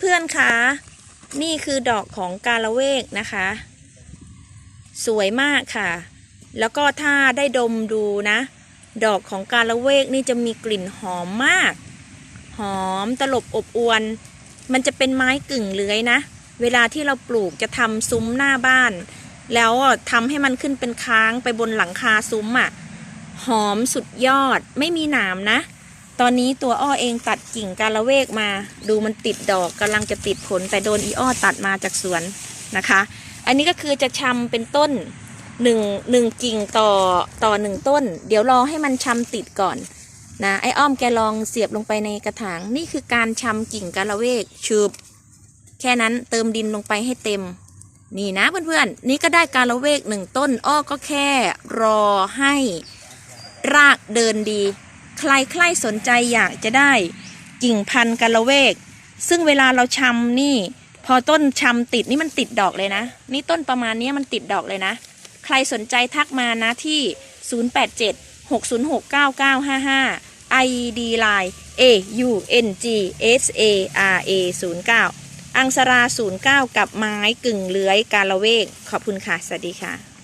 เพื่อนๆคะนี่คือดอกของกาละเวกนะคะ สวยมากค่ะ แล้วก็ถ้าได้ดมดูนะ ดอกของกาละเวกนี่จะมีกลิ่นหอมมาก หอมตลบอบอวน มันจะเป็นไม้กึ่งเลื้อยนะ เวลาที่เราปลูกจะทำซุ้มหน้าบ้าน แล้วทำให้มันขึ้นเป็นค้างไปบนหลังคาซุ้มอะ่ะ หอมสุดยอดไม่มีหนามนะ ตอนนี้ตัวอ้อเองตัดกิ่งกาละเวกมา ดูมันติดดอกกำลังจะติดผล แต่โดนอีอ้อตัดมาจากสวนนะคะ อันนี้ก็คือจะชำเป็นต้นหนึ่งหนึ่งกิ่งต่อต่อหนึ่งต้น เดี๋ยวรอให้มันชำติดก่อนนะไอ้อ้อมแกลองเสียบลงไปในกระถางนี่คือการชำกิ่งกาละเวกชืบแค่นั้นเติมดินลงไปให้เต็ม นี่นะเพื่อนๆ นี่ก็ได้กาละเวกหนึ่งต้น อ้อก็แค่รอให้รากเดินดี ใครใครสนใจอยากจะได้กิ่งพันธุ์กาละเวก ซึ่งเวลาเราชำนี่ พอต้นชำติดนี่มันติดดอกเลยนะ นี่ต้นประมาณนี้มันติดดอกเลยนะ ใครสนใจทักมานะที่ 087 606 9955 ID line A U N G S A R A 09อังสรา09 กับไม้กึ่งเลื้อยกาละเวก ขอบคุณค่ะ สวัสดีค่ะ